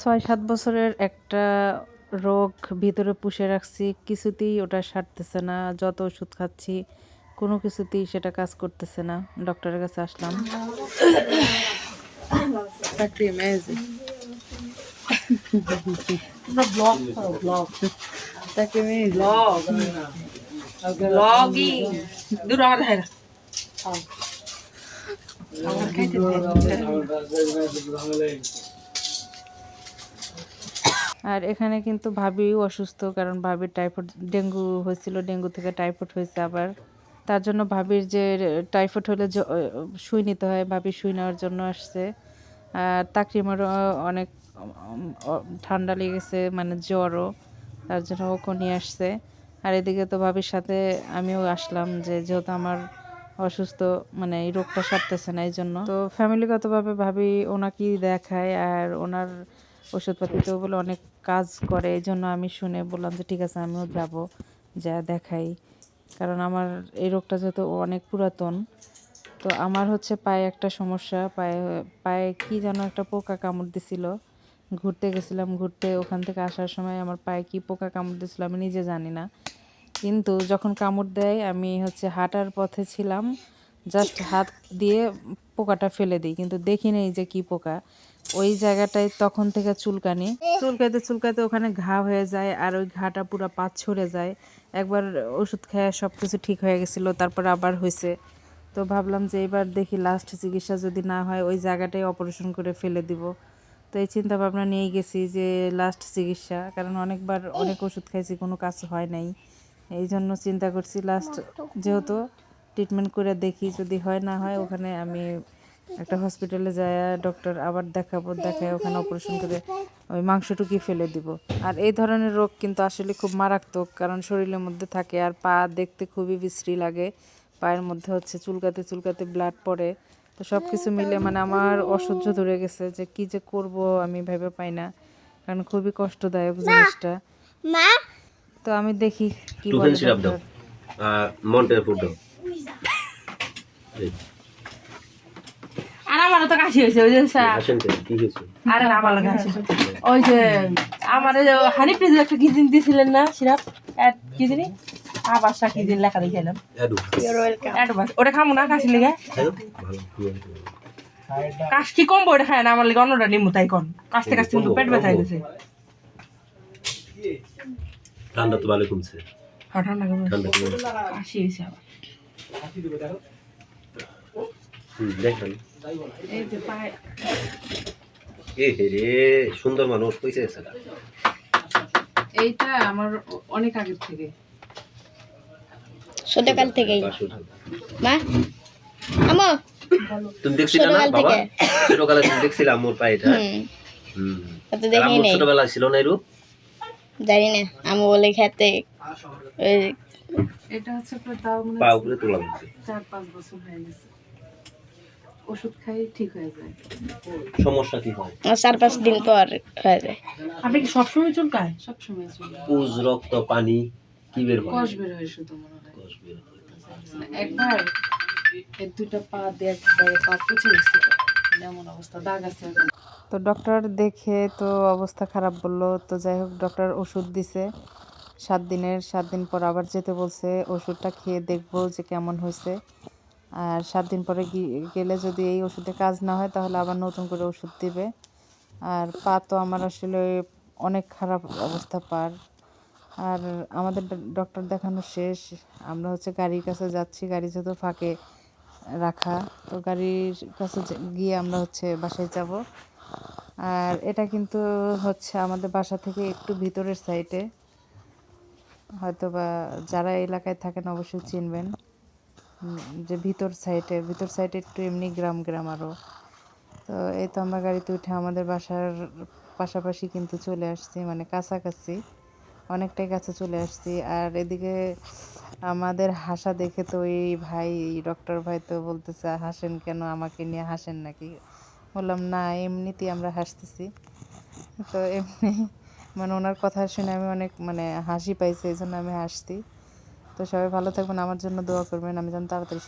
ছয় সাত বছরের একটা রোগ ভিতরে পুষে রাখছি কিছুতেই ওটা সারতেছে না যত ওষুধ খাচ্ছি কোনো কিছুতেই সেটা কাজ করতেছে না। ডক্টরের কাছে আসলাম। আর এখানে কিন্তু ভাবিও অসুস্থ, কারণ ভাবির টাইফয়েড ডেঙ্গু হয়েছিল, ডেঙ্গু থেকে টাইফয়েড হয়েছে আবার। তার জন্য ভাবির যে টাইফয়েড হলে সুই নিতে হয়, ভাবি সুই নেওয়ার জন্য আসছে। আর তাকরিমারও অনেক ঠান্ডা লেগেছে মানে জ্বরও, তার জন্য ওকে নিয়ে আসছে। আর এদিকে তো ভাবির সাথে আমিও আসলাম যে যেহেতু আমার অসুস্থ মানে এই রোগটা সারতেছে না এই জন্য তো ফ্যামিলিগতভাবে ভাবি ওনাকেই দেখায়, আর ওনার ওষুধপাতিতেও বলে অনেক কাজ করে এই জন্য আমি শুনে বললাম যে, ঠিক আছে, আমিও যাব, যা দেখাই। কারণ আমার এই রোগটা যেহেতু অনেক পুরাতন, তো আমার হচ্ছে পায়ে একটা সমস্যা, পায়ে পায়ে কি যেন একটা পোকা কামড় দিছিল। ঘুরতে গেছিলাম, ঘুরতে ওখান থেকে আসার সময় আমার পায়ে কি পোকা কামড় দিছিল আমি নিজে জানি না। কিন্তু যখন কামড় দেয়, আমি হচ্ছে হাঁটার পথে ছিলাম জাস্ট হাত দিয়ে পোকাটা ফেলে দিই, কিন্তু দেখি নেই যে কি পোকা। ওই জায়গাটায় তখন থেকে চুলকানি। চুলকাইতে চুলকাতে ওখানে ঘা হয়ে যায় আর ওই ঘাটা পুরো পাত ছড়ে যায়। একবার ওষুধ খেয়ে সব কিছু ঠিক হয়ে গেছিল তারপর আবার হয়েছে তো ভাবলাম যে এবার দেখি লাস্ট চিকিৎসা যদি না হয় ওই জায়গাটাই অপারেশন করে ফেলে দিব। তো এই চিন্তা ভাবনা নিয়েই গেছি যে লাস্ট চিকিৎসা কারণ অনেকবার অনেক ওষুধ খাইছি কোনো কাজ হয় নাই। এই জন্য চিন্তা করছি লাস্ট যেহেতু ট্রিটমেন্ট করে দেখি যদি হয় না হয় ওখানে আমি একটা হসপিটালে যায় ডক্টর আবার দেখাবো দেখায় ওখানে অপারেশন করে ওই মাংসটুকুই ফেলে দিব। আর এই ধরনের রোগ কিন্তু আসলে খুব মারাত্মক কারণ শরীরের মধ্যে থাকে আর পা দেখতে খুবই বিশ্রী লাগে। পায়ের মধ্যে হচ্ছে চুলকাতে চুলকাতে ব্লাড পড়ে। তো সব কিছু মিলে মানে আমার অসহ্য ধরে গেছে যে কি যে করব আমি ভেবে পাই না কারণ খুবই কষ্টদায়ক জিনিসটা। তো আমি দেখি কি বলে মন্টের আর আমারও তো কাশি হয়েছে ওই যে আরে না, আমার কাশি। ওই যে আমার হানি প্রিজে একটা কি দিন দিয়েছিলেন না সিরাপ? এক কি দিনই আবার কি দিন লেখা দেখালাম অ্যাডু অ্যাডভান্স ওটা খামো না কাশি লেগে? কাশ কি কম ওটা খায় না? আমার লেগে অন্যটা নিমু তাই কন। কাশতে কাশতে কিন্তু পেট ব্যথা হয়ে গেছে। ঠান্ডা তো ভালো কমছে। হ্যাঁ, ঠান্ডা কমে ঠান্ডা কমে কাশি হয়েছে আবার। দেখেন। সুন্দর মানুষ কইছে এইটা আমার অনেক আগের থেকে। ছোটকাল থেকেই। মা? আমো? তুমি দেখছিলে না বাবা? ছোটকালে তুমি দেখছিলে হুম। হুম। তো দেখি নেই ছোটবেলা ছিল না এরূপ জানি না আমু বলে খেতে। এটা হচ্ছে প্রায় তাও মনে পা উপরে তোলা হচ্ছে চার পাঁচ বছর হয়ে গেছে। ওষুধ খাই ঠিক হয়ে যায়। সমস্যা কি হয়? চার পাঁচ দিন পর হয়ে যায়। আপনি কি সবসময় চুলকায় সবসময় চুলকায় পুজ রক্ত পানি কি বের হয়? কষ বের হয় শুধু মনে হয়। কষ বের হয়। একবার এর দুইটা পা দিয়ে একবারে পা পচে গেছিল এমন অবস্থা দাগ আছে তো ডক্টর দেখে তো অবস্থা খারাপ বলল। তো যাই হোক ডক্টর ওষুধ দিছে। সাত দিনের সাত দিন পর আবার যেতে বলছে। ওষুধটা খেয়ে দেখব যে কেমন হয়েছে। আর সাত দিন পরে গেলে যদি এই ওষুধে কাজ না হয় তাহলে আবার নতুন করে ওষুধ দিবে। আর পা তো আমার আসলে অনেক খারাপ অবস্থা পার। আর আমাদের ডক্টর দেখানো শেষ। আমরা হচ্ছে গাড়ির কাছে যাচ্ছি, গাড়ি যেহেতু ফাঁকে রাখা, তো গাড়ির কাছে গিয়ে আমরা হচ্ছে বাসায় যাব। আর এটা কিন্তু হচ্ছে আমাদের বাসা থেকে একটু ভিতরের সাইডে হয়তো বা যারা এলাকায় থাকেন অবশ্যই চিনবেন। যে ভিতর সাইডে ভিতর সাইডে একটু এমনি গ্রাম গ্রাম আরও তো এই তো আমরা গাড়িতে উঠে আমাদের বাসার পাশাপাশি কিন্তু চলে আসছি মানে কাছাকাছি। অনেকটাই কাছে চলে আসছি। আর এদিকে আমাদের হাসা দেখে তো এই ভাই ডক্টর ভাই তো বলতেছে, হাসেন কেন আমাকে নিয়ে হাসেন নাকি? বললাম, না, এমনিতেই আমরা হাসতেছি। তো এমনি মানে ওনার কথা শুনে আমি অনেক মানে হাসি পাইছি, এই জন্য আমি হাসছি। তো সবাই ভালো থাকবেন আমার জন্য দোয়া করবেন আমি যেন তাড়াতাড়ি